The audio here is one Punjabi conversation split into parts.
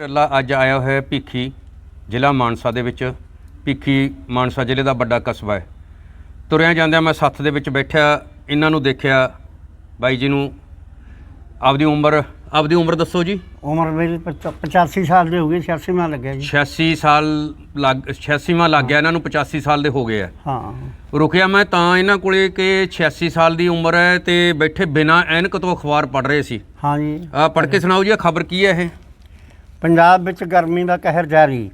ਰੱਲਾ ਅੱਜ ਆਇਆ ਹੋਇਆ ਹੈ ਭੀਖੀ ਜ਼ਿਲ੍ਹਾ ਮਾਨਸਾ ਦੇ ਵਿੱਚ। ਭੀਖੀ ਮਾਨਸਾ ਜ਼ਿਲ੍ਹੇ ਦਾ ਵੱਡਾ ਕਸਬਾ ਹੈ। ਤੁਰਿਆ ਜਾਂਦਿਆਂ ਮੈਂ ਸੱਥ ਦੇ ਵਿੱਚ ਬੈਠਿਆ ਇਹਨਾਂ ਨੂੰ ਦੇਖਿਆ। ਬਾਈ ਜੀ ਨੂੰ ਆਪਦੀ ਉਮਰ ਆਪਦੀ ਉਮਰ ਦੱਸੋ ਜੀ। ਉਮਰ ਮੇਰੀ 85 ਸਾਲ ਦੀ ਹੋ ਗਈ 86 ਮਾਂ ਲੱਗਿਆ ਜੀ। 86 ਸਾਲ ਲੱਗ 86ਵਾਂ ਲੱਗ ਗਿਆ ਇਹਨਾਂ ਨੂੰ 85 ਸਾਲ ਦੇ ਹੋ ਗਏ ਆ। ਹਾਂ। ਰੁਕਿਆ ਮੈਂ ਤਾਂ ਇਹਨਾਂ ਕੋਲੇ ਕਿ 86 ਸਾਲ ਦੀ ਉਮਰ ਹੈ ਤੇ ਬੈਠੇ ਬਿਨਾਂ ਐਨਕ ਤੋਂ ਅਖਬਾਰ ਪੜ੍ਹ ਰਹੇ ਸੀ। ਹਾਂ ਜੀ ਆ ਪੜ੍ਹ ਕੇ ਸੁਣਾਓ ਜੀ ਖਬਰ ਕੀ ਹੈ ਇਹ? ਪੰਜਾਬ ਵਿੱਚ ਗਰਮੀ ਦਾ ਕਹਿਰ ਜਾਰੀ।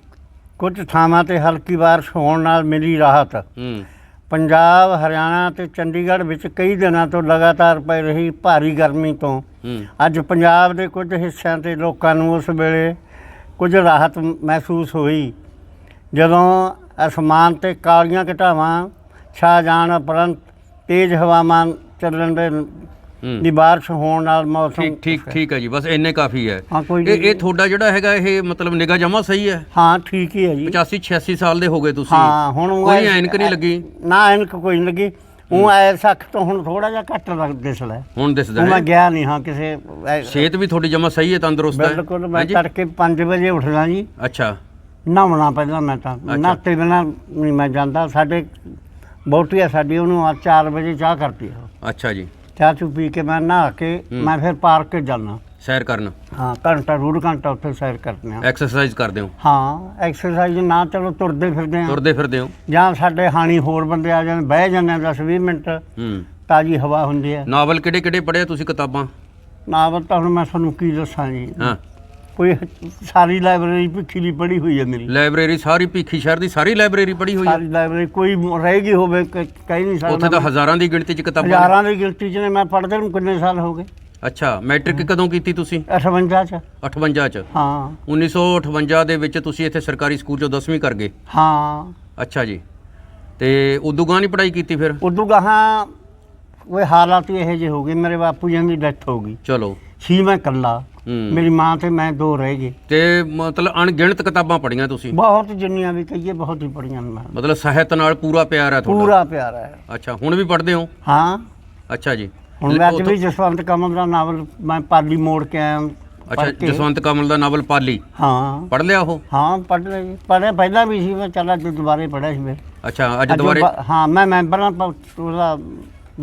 ਕੁਝ ਥਾਵਾਂ ਤੇ ਹਲਕੀ ਬਾਰਿਸ਼ ਹੋਣ ਨਾਲ ਮਿਲੀ ਰਾਹਤ। ਹੂੰ। ਪੰਜਾਬ ਹਰਿਆਣਾ ਤੇ ਚੰਡੀਗੜ੍ਹ ਵਿੱਚ ਕਈ ਦਿਨਾਂ ਤੋਂ ਲਗਾਤਾਰ ਪੈ ਰਹੀ ਭਾਰੀ ਗਰਮੀ ਤੋਂ ਅੱਜ ਪੰਜਾਬ ਦੇ ਕੁਝ ਹਿੱਸਿਆਂ ਤੇ ਲੋਕਾਂ ਨੂੰ ਉਸ ਵੇਲੇ ਕੁਝ ਰਾਹਤ ਮਹਿਸੂਸ ਹੋਈ। ਜਦੋਂ ਅਸਮਾਨ ਤੇ ਕਾਲੀਆਂ ਘਟਾਵਾਂ ਛਾ ਜਾਣ ਉਪਰੰਤ ਤੇਜ਼ ਹਵਾਮਾਨ ਚੱਲਣ ਦੇ ਦੀ ਬਾਰਿਸ਼ ਹੋਣ ਨਾਲ ਮੌਸਮ ਠੀਕ ਠੀਕ ਠੀਕ ਹੈ ਜੀ ਬਸ ਇੰਨੇ ਕਾਫੀ ਹੈ ਹਾਂ ਕੋਈ ਇਹ ਇਹ ਤੁਹਾਡਾ ਜਿਹੜਾ ਹੈਗਾ ਇਹ ਮਤਲਬ ਨਿਗਾ ਜਮਾ ਸਹੀ ਹੈ ਹਾਂ ਠੀਕ ਹੀ ਹੈ ਜੀ। 85 86 ਸਾਲ ਦੇ ਹੋ ਗਏ ਤੁਸੀਂ। ਹਾਂ ਹੁਣ ਉਹ ਕੋਈ ਐ- ਐਨਕ ਨਹੀਂ ਲੱਗੀ? ਨਾ ਐਨਕ ਕੋਈ ਨਹੀਂ ਲੱਗੀ। ਉਹ ਐ ਸੱਖ ਤੋਂ ਹੁਣ ਥੋੜਾ ਜਿਹਾ ਘੱਟ ਲੱਗ ਦਿਸਦਾ ਹੁਣ ਦਿਸਦਾ ਉਹ ਮੈਂ ਹੈ ਗਿਆ ਨਹੀਂ ਹਾਂ ਕਿਸੇ ਐ- ਸਿਹਤ ਵੀ ਤੁਹਾਡੀ ਜਮਾ ਸਹੀ ਹੈ ਤੰਦਰੁਸਤ ਹੈ? ਬਿਲਕੁਲ ਮੈਂ? ਤੜਕੇ 5 ਵਜੇ ਉੱਠਦਾ ਜੀ। ਅੱਛਾ। ਨਹਾਉਣਾ ਪਹਿਲਾਂ ਮੈਂ ਤਾਂ। ਨਹਾਤੇ ਬਿਨਾਂ ਨਹੀਂ ਮੈਂ ਜਾਂਦਾ। ਸਾਡੇ ਬਹੁਤੀ ਆ ਸਾਡੀ ਉਹਨੂੰ ਆ 4 ਵਜੇ ਚਾਹ ਕਰਦੀ ਆ। ਅੱਛਾ ਜੀ। ਚਾਹ ਚੂ ਪੀ ਕੇ ਮੈਂ ਨਹਾ ਕੇ। ਮੈਂ ਫਿਰ ਪਾਰਕ ਜਾਣਾ ਸੈਰ ਕਰਨ? ਹਾਂ ਘੰਟਾ ਡੂਢ ਘੰਟਾ ਉੱਥੇ ਸੈਰ ਕਰਦੇ ਆ। ਐਕਸਰਸਾਈਜ਼ ਕਰਦੇ ਹੋ? ਹਾਂ ਐਕਸਰਸਾਈਜ਼ ਨਾ ਚਲੋ ਤੁਰਦੇ ਫਿਰਦੇ ਆ। ਤੁਰਦੇ ਫਿਰਦੇ ਹੋ? ਜਾਂ ਸਾਡੇ ਹਾਣੀ ਹੋਰ ਬੰਦੇ ਆ ਜਾਂਦੇ ਬਹਿ ਜਾਂਦੇ ਆ 10 20 ਮਿੰਟ। ਹੂੰ। ਤਾਜੀ ਹਵਾ ਹੁੰਦੀ ਹੈ ਨਾਵਲ ਕਿਹੜੇ ਕਿਹੜੇ ਪੜ੍ਹਿਆ ਤੁਸੀਂ ਕਿਤਾਬਾਂ? ਨਾਵਲ ਤਾਂ ਹੁਣ ਮੈਂ ਤੁਹਾਨੂੰ ਕੀ ਦੱਸਾਂ ਜੀ। ਹਾਂ। ਕੋਈ ਸਾਰੀ ਲਾਇਬ੍ਰੇਰੀ ਭਿੱਖੀ ਦੀ ਪੜੀ ਹੋਈ ਹੈ ਮੇਰੀ। ਲਾਇਬ੍ਰੇਰੀ ਸਾਰੀ ਭੀਖੀ ਸ਼ਹਿਰ ਦੀ ਸਾਰੀ ਲਾਇਬ੍ਰੇਰੀ ਪੜ੍ਹੀ ਹੋਈ ਹੈ। ਸਾਰੀ ਲਾਇਬ੍ਰੇਰੀ ਕੋਈ ਰਹਿ ਗਈ ਹੋਵੇ ਕ- ਕਹਿ ਨਹੀਂ ਉੱਥੇ ਸਕਦਾ ਤਾਂ ਹਜ਼ਾਰਾਂ ਦੀ ਗਿਣਤੀ 'ਚ ਕਿਤਾਬਾਂ ਨੇ। ਹਜ਼ਾਰਾਂ ਦੀ ਗਿਣਤੀ ਚ ਨੇ ਮੈਂ ਪੜ੍ਹਦੇ ਨੂੰ ਕਿੰਨੇ ਸਾਲ ਹੋ ਗਏ। ਅੱਛਾ ਮੈਟ੍ਰਿਕ ਕਦੋਂ ਕੀਤੀ ਤੁਸੀਂ? 58 ਚ। 58 'ਚ। ਹਾਂ। 1958 ਦੇ ਵਿੱਚ ਤੁਸੀਂ ਇੱਥੇ ਸਰਕਾਰੀ ਸਕੂਲ 'ਚੋਂ 10ਵੀਂ ਕਰ ਗਏ? ਹਾਂ। ਅੱਛਾ ਜੀ। ਤੇ ਉਦੋਂ ਗਾਂ ਨਹੀਂ ਪੜ੍ਹਾਈ ਕੀਤੀ ਫਿਰ? ਉਦੋਂ ਗਾਹਾਂ ਉਹ ਹਾਲਾਤ ਹੀ ਇਹੋ ਜਿਹੇ ਹੋ ਗਏ ਮੇਰੇ ਬਾਪੂ ਜੀ ਦੀ ਡੈਥ ਹੋ ਗਈ। ਚਲੋ। ਸੀ ਮੈਂ ਇਕੱਲਾ। ਹੂੰ। ਮੇਰੀ ਮਾਂ ਤੇ ਮੈਂ ਦੋ ਰਹਿ ਗਏ। ਤੇ ਮਤਲਬ ਅਣਗਿਣਤ ਕਿਤਾਬਾਂ ਪੜ੍ਹੀਆਂ ਤੁਸੀਂ? ਬਹੁਤ ਜਿੰਨੀਆਂ ਵੀ ਕਹੀਏ ਬਹੁਤ ਹੀ ਪੜੀਆਂ ਮੈਂ। ਮਤਲਬ ਸਾਹਿਤ ਨਾਲ ਪੂਰਾ ਪਿਆਰ ਹੈ ਤੁਹਾਡਾ? ਪੂਰਾ ਪਿਆਰਾ ਹੈ। ਅੱਛਾ ਹੁਣ ਵੀ ਪੜ੍ਹਦੇ ਹੋ? ਹਾਂ। ਅੱਛਾ ਜੀ। ਹੁਣ ਮੈਂ ਅੱਜ ਵੀ ਜਸਵੰਤ ਕਮਲ ਦਾ ਨਾਵਲ ਮੈਂ ਪਾਲੀ ਮੋੜ ਕੇ ਆਇਆ ਅੱਛਾ ਪੜ੍ਹ ਕੇ। ਜਸਵੰਤ ਕਮਲ ਦਾ ਨਾਵਲ ਪਾਲੀ? ਹਾਂ। ਪੜ੍ਹ ਲਿਆ ਉਹ? ਹਾਂ ਪੜ੍ਹ ਲਈ ਪੜ੍ਹਿਆ ਪਹਿਲਾਂ ਵੀ ਸੀ ਮੈਂ ਚੱਲ ਅੱਜ ਦੁਬਾਰੇ ਪੜ੍ਹਿਆ ਸੀ ਫਿਰ ਅੱਛਾ ਅੱਜ ਅੱਜ ਦੁਬਾਰੇ? ਬ- ਹਾਂ ਮੈਂ ਮੈਂਬਰ ਪ- ਉਹਦਾ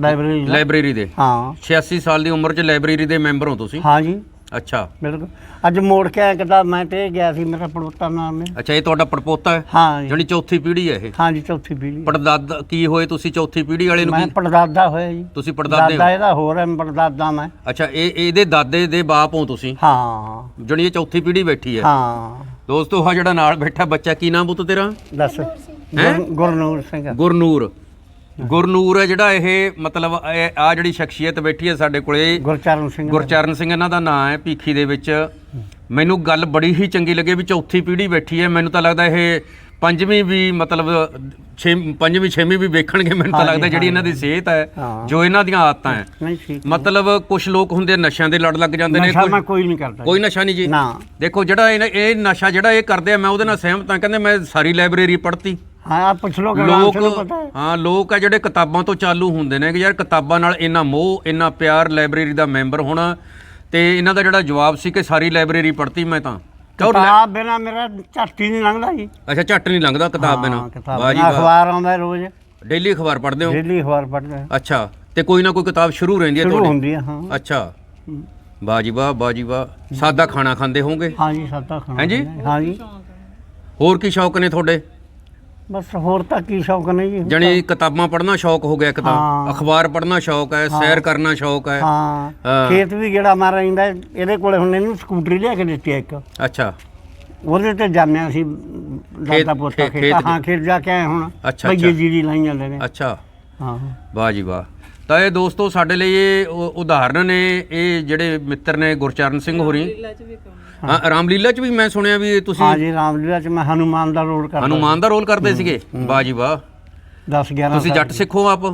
ਲਾਇਬ੍ਰੇਰੀ ਦਾ ਲਾਇਬ੍ਰੇਰੀ ਦੇ? ਹਾਂ। 86 ਸਾਲ ਦੀ ਉਮਰ 'ਚ ਲਾਇਬ੍ਰੇਰੀ ਦੇ ਮੈਂਬਰ ਹੋ ਤੁਸੀਂ? ਹਾਂ ਜੀ ਅੱਛਾ। ਬਿਲਕੁਲ। ਅੱਜ ਮੋੜ ਕੇ ਆਇਆ ਕਿਤਾਬ ਮੈਂ ਤੇ ਗਿਆ ਸੀ ਮੇਰਾ ਪੜੋਤਾ ਨਾਮ ਹੈ ਅੱਛਾ ਇਹ ਤੁਹਾਡਾ ਪੜਪੋਤਾ ਹੈ? ਹਾਂ ਜੀ। ਜਿਹੜੀ ਚੌਥੀ ਪੀੜ੍ਹੀ ਹੈ ਇਹ? ਹਾਂ ਜੀ ਚੌਥੀ ਪੀੜ੍ਹੀ। ਪੜਦਾਦਾ ਕੀ ਹੋਏ ਤੁਸੀਂ ਚੌਥੀ ਪੀੜ੍ਹੀ ਵਾਲੇ ਨੂੰ? ਮੈਂ ਕੀ ਪੜਦਾਦਾ ਹੋਇਆ ਜੀ। ਤੁਸੀਂ ਪੜਦਾਦੇ ਦਾਦਾ ਹੋ ਇਹਦਾ ਹੋਰ ਹੈ ਪੜਦਾਦਾ ਮੈਂ। ਅੱਛਾ ਇਹ ਇਹਦੇ ਦਾਦੇ ਦੇ ਬਾਪ ਹੋ ਤੁਸੀਂ? ਹਾਂ। ਜਿਹੜੀ ਇਹ ਚੌਥੀ ਪੀੜ੍ਹੀ ਬੈਠੀ ਹੈ। ਹਾਂ। ਦੋਸਤੋ ਆ ਜਿਹੜਾ ਨਾਲ ਬੈਠਾ ਬੱਚਾ ਕੀ ਨਾਮ ਪੁੱਤ ਤੇਰਾ? ਦੱਸ। ਗੁਰ- ਗੁਰਨੂਰ ਸਿੰਘ। ਗੁਰਨੂਰ। ਗੁਰਨੂਰ ਹੈ ਜਿਹੜਾ ਇਹ ਮਤਲਬ ਆ ਜਿਹੜੀ ਸ਼ਖਸੀਅਤ ਬੈਠੀ ਹੈ ਸਾਡੇ ਕੋਲੇ। ਗੁਰਚਰਨ ਸਿੰਘ ਗੁਰਚਰਨ ਸਿੰਘ ਇਹਨਾਂ ਦਾ ਨਾਮ ਹੈ ਭੀਖੀ ਦੇ ਵਿੱਚ। ਮੈਨੂੰ ਗੱਲ ਬੜੀ ਹੀ ਚੰਗੀ ਲੱਗੀ ਵੀ ਚੌਥੀ ਪੀੜ੍ਹੀ ਬੈਠੀ ਹੈ। ਮੈਨੂੰ ਤਾਂ ਲੱਗਦਾ ਇਹ ਪੰਜਵੀਂ ਵੀ ਮਤਲਬ ਪੰਜਵੀਂ ਛੇਵੀਂ ਵੀ ਵੇਖਣਗੇ ਮੈਨੂੰ ਤਾਂ ਲੱਗਦਾ ਜਿਹੜੀ ਇਹਨਾਂ ਦੀ ਸਿਹਤ ਹੈ। ਜੋ ਇਹਨਾਂ ਦੀਆਂ ਆਦਤਾਂ ਹੈ। ਮਤਲਬ ਕੁਝ ਲੋਕ ਹੁੰਦੇ ਨਸ਼ਿਆਂ ਦੇ ਲੜ ਲੱਗ ਜਾਂਦੇ ਨੇ ਨਸ਼ਾ ਕੋਈ ਨਹੀਂ ਕਰਦਾ ਕੋਈ ਨਸ਼ਾ ਨਹੀਂ ਜੀ। ਨਾ। ਦੇਖੋ ਜਿਹੜਾ ਇਹ ਨਸ਼ਾ ਜਿਹੜਾ ਇਹ ਕਰਦੇ ਆ ਮੈਂ ਉਹਦੇ ਨਾਲ ਸਹਿਮਤ ਹਾਂ। ਕਹਿੰਦੇ ਮੈਂ ਸਾਰੀ ਲਾਇਬ੍ਰੇਰੀ ਪੜ੍ਹਤੀ। ਹਾਂ ਆ ਪੁੱਛ ਲੋ ਲੋਕ ਪਤਾ ਹੈ। ਹਾਂ ਲੋਕ ਆ ਜਿਹੜੇ ਕਿਤਾਬਾਂ ਤੋਂ ਚਾਲੂ ਹੁੰਦੇ ਨੇ ਕਿ ਯਾਰ ਕਿਤਾਬਾਂ ਨਾਲ ਇੰਨਾ ਮੋਹ ਇੰਨਾ ਪਿਆਰ ਲਾਇਬ੍ਰੇਰੀ ਦਾ ਮੈਂਬਰ ਹੋਣਾ ਤੇ ਇਹਨਾਂ ਦਾ ਜਿਹੜਾ ਜਵਾਬ ਸੀ ਕਿ ਸਾਰੀ ਲਾਇਬ੍ਰੇਰੀ ਪੜ੍ਹਤੀ ਮੈਂ ਤਾਂ। ਕਿਉਂ ਲੈ- ਕਿਤਾਬ ਬਿਨਾ ਮੇਰਾ ਝੱਟੀ ਨਹੀਂ ਲੰਘਦਾ ਜੀ। ਅੱਛਾ ਝੱਟ ਨਹੀਂ ਲੰਘਦਾ ਕਿਤਾਬ ਬਿਨਾ? ਹਾਂ, ਕਿਤਾਬ ਵਾਹ ਜੀ ਬਿਨਾਂ ਵਾਹ। ਅਖਬਾਰ ਆਉਂਦਾ ਹੈ ਰੋਜ਼। ਡੇਲੀ ਅਖਬਾਰ ਪੜ੍ਹਦੇ ਹੋ? ਡੇਲੀ ਅਖਬਾਰ ਪੜ੍ਹਦਾ ਅੱਛਾ ਤੇ ਕੋਈ ਨਾ ਕੋਈ ਕਿਤਾਬ ਸ਼ੁਰੂ ਰਹਿੰਦੀ ਹੈ ਸ਼ੁਰੂ ਤੁਹਾਡੀ? ਹੁੰਦੀ ਹੈ ਹਾਂ। ਅੱਛਾ। ਵਾਹ ਜੀ ਵਾਹ ਵਾਹ ਜੀ ਵਾਹ। ਸਾਦਾ ਖਾਣਾ ਖਾਂਦੇ ਹੋਵੋਗੇ? ਹਾਂ ਜੀ ਸਾਦਾ ਖਾਣਾ ਹੈਂ ਜੀ? ਖਾਂਦੇ ਹਾਂ। ਜੀ ਹੋਰ ਕੀ ਸ਼ੌਕ ਨੇ ਤੁਹਾਡੇ? ਬਸ ਹੋਰ ਤਾਂ ਕੀ ਸ਼ੌਕ ਨਹੀਂ ਜੀ ਜਣੀ ਕਿਤਾਬਾਂ ਪੜ੍ਹਨਾ ਸ਼ੌਕ ਹੋ ਗਿਆ ਇੱਕ ਤਾਂ। ਹਾਂ। ਅਖਬਾਰ ਪੜ੍ਹਨਾ ਸ਼ੌਕ ਹੈ ਸੈਰ ਕਰਨਾ ਸ਼ੌਕ ਹੈ। ਹਾਂ। ਹਾਂ। ਖੇਤ ਵੀ ਗੇੜਾ ਮਾਰ ਰਹਿੰਦਾ ਇਹਦੇ ਕੋਲੇ ਹੁਣ ਇਹਨੂੰ ਸਕੂਟਰੀ ਲਿਆ ਕੇ ਦਿੱਤੀ ਆ ਇੱਕ। ਅੱਛਾ। ਉਹਦੇ ਤੇ ਜਾਂਦੇ ਹਾਂ ਅਸੀਂ ਦਾਦਾ ਪੋਤਾ ਖੇਤ- ਹਾਂ ਖੇਤ ਜਾ ਕੇ ਆਏ ਹੁਣ। ਅੱਛਾ, ਭਈਏ ਅੱਛਾ। ਜੀ ਦੀ ਲਾਈ ਜਾਂਦੇ ਨੇ। ਅੱਛਾ। ਹਾਂ। ਵਾਹ ਜੀ ਵਾਹ। ਤਾਂ ਇਹ ਦੋਸਤੋ ਸਾਡੇ ਲਈ ਇਹ ਉ- ਉਦਾਹਰਨ ਨੇ ਇਹ ਜਿਹੜੇ ਮਿੱਤਰ ਨੇ ਗੁਰਚਰਨ ਸਿੰਘ ਹੋਰੀ। ਹਾਂ ਰਾਮਲੀਲਾ ਚ ਵੀ ਮੈਂ ਸੁਣਿਆ ਵੀ ਤੁਸੀਂ ਹਾਂ ਜੀ ਰਾਮਲੀਲਾ ਚ ਮੈਂ ਹਨੂਮਾਨ ਦਾ ਰੋਲ ਕਰਦਾ ਹਨੂਮਾਨ ਦਾ ਰੋਲ ਕਰਦੇ ਸੀਗੇ। ਵਾਹ ਜੀ ਵਾਹ। 10 11 ਤੁਸੀਂ ਜੱਟ ਸਿੱਖੋ ਆਪ।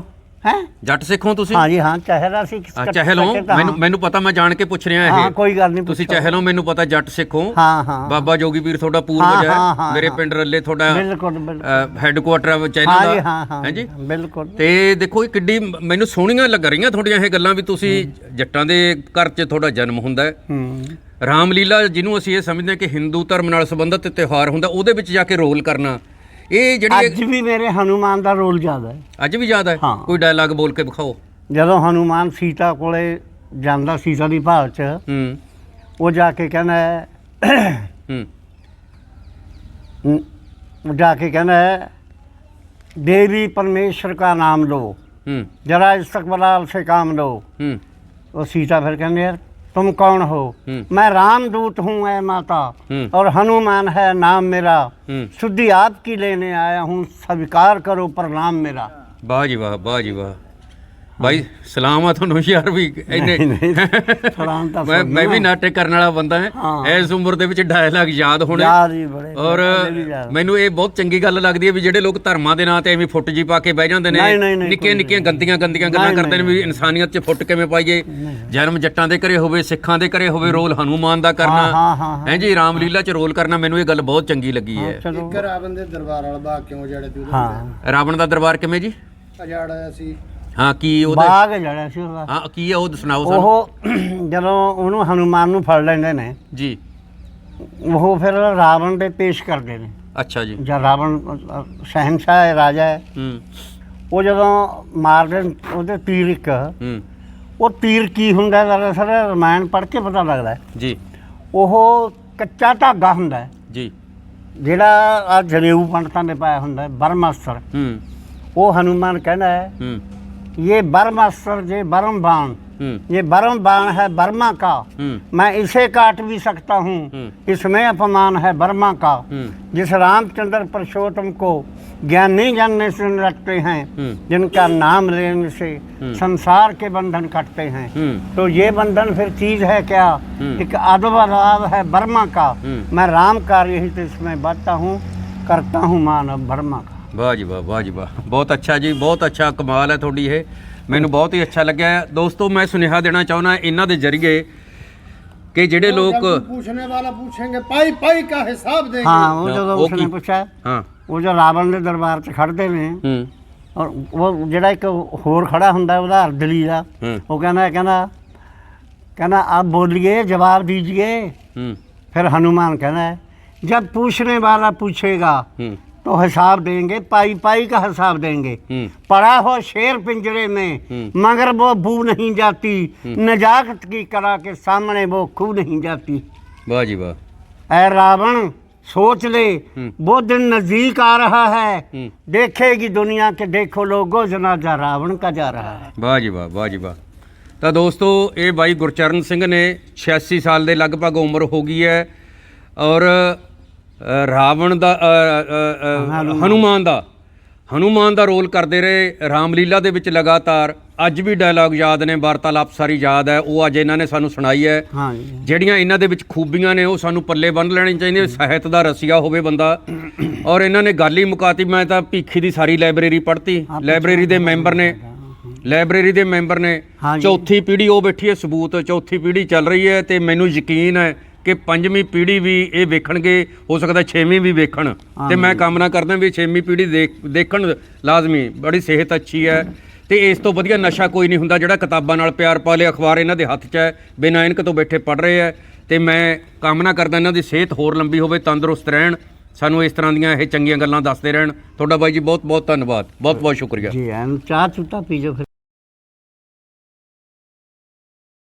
ਹੈ? ਜੱਟ ਸਿੱਖੋ ਤੁਸੀਂ? ਹਾਂ ਜੀ ਹਾਂ ਚਹਿਰਾ ਸੀ ਆ, ਚਹਿਲੋਂ ਮੈਨੂੰ ਮੈਨੂੰ ਪਤਾ ਮੈਂ ਜਾਣ ਕੇ ਪੁੱਛ ਰਿਹਾ ਹਾਂ ਇਹ ਕੋਈ ਗੱਲ ਨਹੀਂ ਤੁਸੀਂ ਚਹਿਲੋਂ ਮੈਨੂੰ ਪਤਾ ਜੱਟ ਸਿੱਖੋ ਹਾਂ। ਹਾਂ ਬਾਬਾ ਜੋਗੀ ਵੀਰ ਤੁਹਾਡਾ ਹਾਂ, ਪੂਰਵਜ ਹਾਂ, ਹੈ। ਹਾਂ, ਮੇਰੇ ਹਾਂ। ਪਿੰਡ ਰੱਲੇ ਤੁਹਾਡਾ ਬਿਲਕੁਲ ਬਿਲਕੁਲ। ਹੈੱਡਕੁਆਟਰ ਹਾਂ ਚੈਨਲ ਦਾ। ਹਾਂ ਹਾਂ। ਹੈ ਜੀ? ਬਿਲਕੁਲ। ਤੇ ਦੇਖੋ ਇਹ ਕਿੱਡੀ ਮੈਨੂੰ ਸੋਹਣੀਆਂ ਲੱਗ ਰਹੀਆਂ ਤੁਹਾਡੀਆਂ ਇਹ ਗੱਲਾਂ ਵੀ ਤੁਸੀਂ ਜੱਟਾਂ ਦੇ ਘਰ 'ਚ ਤੁਹਾਡਾ ਜਨਮ ਹੁੰਦਾ ਹੈ। ਹੂੰ। ਰਾਮਲੀਲਾ ਜਿਹਨੂੰ ਅਸੀਂ ਇਹ ਸਮਝਦੇ ਹਾਂ ਕਿ ਹਿੰਦੂ ਧਰਮ ਨਾਲ ਸੰਬੰਧਿਤ ਤਿਉਹਾਰ ਹੁੰਦਾ ਉਹਦੇ ਵਿੱਚ ਜਾ ਕੇ ਰੋਲ ਕਰਨਾ। ਇਹ ਜਿਹੜੀ ਅੱਜ ਵੀ ਮੇਰੇ ਹਨੂਮਾਨ ਦਾ ਰੋਲ ਜ਼ਿਆਦਾ ਹੈ। ਅੱਜ ਵੀ ਯਾਦ ਹੈ? ਕੋਈ ਡਾਇਲੌਗ ਬੋਲ ਕੇ ਵਿਖਾਓ। ਜਦੋਂ ਹਨੂਮਾਨ ਸੀਤਾ ਕੋਲੇ ਜਾਂਦਾ ਸੀਤਾ ਦੀ ਭਾਲ 'ਚ ਉਹ ਜਾ ਕੇ ਕਹਿੰਦਾ ਹੈ, ਹੂੰ। ਜਾ ਕੇ ਕਹਿੰਦਾ ਹੈ, ਦੇਵੀ ਪਰਮੇਸ਼ਰ ਦਾ ਨਾਮ ਲਓ ਹੂੰ। ਜਰਾ ਇਸਤਕਬਾਲ ਸੇ ਕਾਮ ਲਓ ਹੂੰ। ਉਹ ਸੀਤਾ ਫਿਰ ਕਹਿੰਦੇ ਯਾਰ तुम कौन हो मैं रामदूत हूँ ऐ माता और हनुमान है नाम मेरा शुद्धि आपकी लेने आया हूँ स्वीकार करो प्रणाम मेरा वाह जी वाह वाह जी वाह ਭਾਈ ਸਲਾਮ ਆ ਤੁਹਾਨੂੰ ਯਾਰ ਵੀ ਇੰਨੇ ਸਲਾਮ ਤਾਂ ਮੈਂ ਮੈਂ ਵੀ ਨਾਟਕ ਕਰਨ ਵਾਲਾ ਬੰਦਾ ਹਾਂ। ਇਸ ਉਮਰ ਦੇ ਵਿੱਚ ਡਾਇਲੌਗ ਯਾਦ ਹੋਣੇ। ਯਾਦ ਹੀ ਬੜੇ ਔਰ ਮੈਨੂੰ ਇਹ ਬਹੁਤ ਚੰਗੀ ਗੱਲ ਲੱਗਦੀ ਹੈ ਵੀ ਜਿਹੜੇ ਲੋਕ ਧਰਮਾਂ ਦੇ ਨਾਂ ਤੇ ਐਵੇਂ ਫੁੱਟ ਜੀ ਪਾ ਕੇ ਬਹਿ ਜਾਂਦੇ ਨੇ ਨਿੱਕੀਆਂ ਨਿੱਕੀਆਂ ਗੰਦੀਆਂ ਗੰਦੀਆਂ ਗੱਲਾਂ ਕਰਦੇ ਨੇ ਵੀ ਇਨਸਾਨੀਅਤ 'ਚ ਫੁੱਟ ਕਿਵੇਂ ਪਾਈਏ। ਜਨਮ ਜੱਟਾਂ ਦੇ ਘਰੇ ਹੋਵੇ ਸਿੱਖਾਂ ਦੇ ਘਰੇ ਹੋਵੇ ਰੋਲ ਹਨੂਮਾਨ ਦਾ ਕਰਨਾ। ਹੈ ਜੀ ਰਾਮਲੀਲਾ 'ਚ ਰੋਲ ਕਰਨਾ ਮੈਨੂੰ ਇਹ ਗੱਲ ਬਹੁਤ ਚੰਗੀ ਲੱਗੀ ਹੈ ਰਾਵਣ ਦੇ ਦਰਬਾਰ ਵਾਲਾ ਕਿਉਂ ਜੜੇ ਤੂੰ ਰਾਵਣ ਦਾ ਦਰਬਾਰ ਕਿਵੇਂ ਜੀ? ਅਜਾੜਾ ਸੀ। ਹਾਂ ਕੀ ਉਹਦੇ ਬਾਗ ਜੜਾ ਸੀ ਉਹਦਾ। ਹਾਂ ਕੀ ਹੈ ਉਹ ਸੁਣਾਓ ਸਾਨੂੰ। ਉਹ ਜਦੋਂ ਉਹਨੂੰ ਹਨੂਮਾਨ ਨੂੰ ਫੜ ਲੈਂਦੇ ਨੇ ਜੀ। ਉਹ ਫਿਰ ਰਾਵਣ ਦੇ ਪੇਸ਼ ਕਰਦੇ ਨੇ। ਅੱਛਾ ਜੀ। ਜਾਂ ਰਾਵਣ ਅ, ਸ਼ਹਿਨशाह ਹੈ ਰਾਜਾ ਹੈ। ਹੂੰ। ਉਹ ਜਦੋਂ ਮਾਰਦੇ ਨੇ ਉਹਦੇ ਤੀਰ ਇੱਕ। ਹੂੰ। ਉਹ ਤੀਰ ਕੀ ਹੁੰਦਾ ਹੈ ਦਰਅਸਲ ਰਮਾਇਣ ਪੜ੍ਹ ਕੇ ਪਤਾ ਲੱਗਦਾ ਹੈ। ਜੀ। ਉਹ ਕੱਚਾ ਧਾਗਾ ਹੁੰਦਾ ਹੈ। ਜੀ। ਜਿਹੜਾ ਆ ਜਨੇਊ ਪੰਡਤਾਂ ਦੇ ਪਾਇਆ ਹੁੰਦਾ ਹੈ ਬਰਮਾਸਤਰ ਹੂੰ। ਉਹ ਹਨੂਮਾਨ ਕਹਿੰਦਾ ਹੈ ਹੂੰ। ये बर्म अस्त्र ये बर्म बाण। हम्म। ये बर्म बाण है बर्मा का। हम्म। मैं इसे काट भी सकता हूँ। हम्म। इसमें अपमान है बर्मा का। जिस रामचंद्र पुरुषोत्तम को ज्ञानी जानने से रखते हैं जिनका नाम लेने से संसार के बंधन कटते हैं। तो ये बंधन फिर चीज़ है क्या? एक अदबराव है बर्मा का। मैं राम कार्य ही तो इसमें बढ़ता हूँ करता हूँ मानव बर्मा का। ਵਾਹ ਜੀ ਵਾਹ ਵਾਹ ਜੀ ਵਾਹ ਬਹੁਤ ਅੱਛਾ ਜੀ ਬਹੁਤ ਅੱਛਾ ਕਮਾਲ ਹੈ ਤੁਹਾਡੀ ਇਹ ਮੈਨੂੰ ਬਹੁਤ ਹੀ ਅੱਛਾ ਲੱਗਿਆ ਦੋਸਤੋ ਮੈਂ ਸੁਨੇਹਾ ਦੇਣਾ ਚਾਹੁੰਦਾ ਇਹਨਾਂ ਦੇ ਜ਼ਰੀਏ ਕਿ ਜਿਹੜੇ ਲੋਕ पूछने वाला पूछेंगे पाई पाई का हिसाब देंगे हाँ वो हाँ, जो वो उसने की- पूछा ਹਾਂ ਉਹ ਜੋ ਰਾਵਣ ਦੇ ਦਰਬਾਰ 'ਚ ਖੜਦੇ ਨੇ ਹੂੰ ਔਰ ਉਹ ਜਿਹੜਾ ਇੱਕ ਹੋਰ ਖੜਾ ਹੁੰਦਾ ਉਹਦਾ ਅਰਦਲੀ ਦਾ ਹੂੰ ਉਹ ਕਹਿੰਦਾ ਕਹਿੰਦਾ ਕਹਿੰਦਾ ਆਪ बोलिए जवाब दीजिए ਹੂੰ फिर हनुमान कहना है जब पूछने वाला पूछेगा ਹੂੰ तो हिसाब देंगे पाई पाई का हिसाब देंगे ਹੂੰ पड़ा हो शेर पिंजरे में हम्म। मगर वो बू नहीं जाती नजाकत की कला के सामने वो खू नहीं जाती ਵਾਹ ਜੀ ਵਾਹ ऐ रावण सोच ले हम्म। वो दिन नजदीक आ रहा है ਹੂੰ देखेगी दुनिया के देखो लोगो जनाजा रावण का जा रहा है ਵਾਹ ਜੀ ਵਾਹ ਵਾਹ ਜੀ ਵਾਹ ਤਾਂ ਦੋਸਤੋ ਇਹ ਬਾਈ ਗੁਰਚਰਨ ਸਿੰਘ ਨੇ 86 ਸਾਲ ਦੇ ਲਗਭਗ ਉਮਰ ਹੋ ਗਈ ਹੈ ਔਰ ਅ, ਰਾਵਣ ਦਾ ਹਨੂਮਾਨ। ਦਾ। ਹਨੂਮਾਨ ਦਾ ਰੋਲ ਕਰਦੇ ਰਹੇ ਰਾਮਲੀਲਾ ਦੇ ਵਿੱਚ ਲਗਾਤਾਰ। ਅੱਜ ਵੀ ਡਾਇਲੌਗ ਯਾਦ ਨੇ ਵਾਰਤਾਲਾਪ ਸਾਰੀ ਯਾਦ ਹੈ। ਉਹ ਅੱਜ ਇਹਨਾਂ ਨੇ ਸਾਨੂੰ ਸੁਣਾਈ ਹੈ। ਜਿਹੜੀਆਂ ਇਹਨਾਂ ਦੇ ਵਿੱਚ ਖੂਬੀਆਂ ਨੇ ਉਹ ਸਾਨੂੰ ਪੱਲੇ ਬੰਨ ਲੈਣੀ ਚਾਹੀਦੀਆਂ ਸਾਹਿਤ ਦਾ ਰਸੀਆ ਹੋਵੇ ਬੰਦਾ। ਔਰ ਇਹਨਾਂ ਨੇ ਗੱਲ ਹੀ ਮੁਕਾਤੀ। ਮੈਂ ਤਾਂ ਭੀਖੀ ਦੀ ਸਾਰੀ ਲਾਇਬ੍ਰੇਰੀ ਪੜ੍ਹਤੀ। ਲਾਇਬ੍ਰੇਰੀ ਦੇ ਮੈਂਬਰ ਨੇ। ਲਾਇਬ੍ਰੇਰੀ ਦੇ ਮੈਂਬਰ ਨੇ। ਚੌਥੀ ਪੀੜ੍ਹੀ ਉਹ ਬੈਠੀ ਹੈ ਸਬੂਤ। ਚੌਥੀ ਪੀੜ੍ਹੀ ਚੱਲ ਰਹੀ ਹੈ ਤੇ ਮੈਨੂੰ ਯਕੀਨ ਹੈ ਕਿ ਪੰਜਵੀਂ ਪੀੜ੍ਹੀ ਵੀ ਇਹ ਵੇਖਣਗੇ ਹੋ ਸਕਦਾ ਛੇਵੀਂ ਵੀ ਵੇਖਣ। ਤੇ ਮੈਂ ਕਾਮਨਾ ਕਰਦਾ ਵੀ ਛੇਵੀਂ ਪੀੜ੍ਹੀ ਦੇਖਣ ਲਾਜ਼ਮੀ ਬੜੀ ਸਿਹਤ ਅੱਛੀ ਹੈ। ਤੇ ਇਸ ਤੋਂ ਵਧੀਆ ਨਸ਼ਾ ਕੋਈ ਨਹੀਂ ਹੁੰਦਾ ਜਿਹੜਾ ਕਿਤਾਬਾਂ ਨਾਲ ਪਿਆਰ ਪਾ ਲੇ ਅਖਬਾਰ ਇਹਨਾਂ ਦੇ ਹੱਥ 'ਚ ਹੈ ਬਿਨਾਂ ਇਨਕ ਤੋਂ ਬੈਠੇ ਪੜ ਰਹੇ ਹੈ। ਤੇ ਮੈਂ ਕਾਮਨਾ ਕਰਦਾ ਇਹਨਾਂ ਦੀ ਸਿਹਤ ਹੋਰ ਲੰਬੀ ਹੋਵੇ ਤੰਦਰੁਸਤ ਰਹਿਣ। ਸਾਨੂੰ ਇਸ ਤਰ੍ਹਾਂ ਦੀਆਂ ਇਹ ਚੰਗੀਆਂ ਗੱਲਾਂ ਦੱਸਦੇ ਰਹਿਣ। ਤੁਹਾਡਾ ਬਾਈ ਜੀ ਬਹੁਤ ਬਹੁਤ ਧੰਨਵਾਦ। ਬਹੁਤ ਬਹੁਤ ਸ਼ੁਕਰੀਆ। ਜੀ ਐਨ ਚਾਹ ਚੁੱਟਾ ਪੀਜੋ ਫਿਰ।